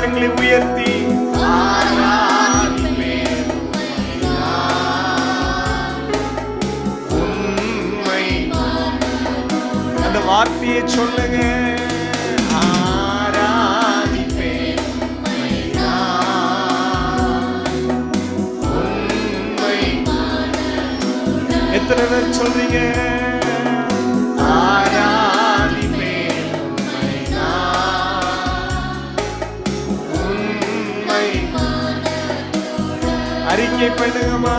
கரங்களை உயர்த்தி. ஆராதிப்பேன் அந்த வார்த்தையை சொல்லுங்க. எத்தனை பேர் சொல்றீங்க? அறிக்கை பண்ணுங்கம்மா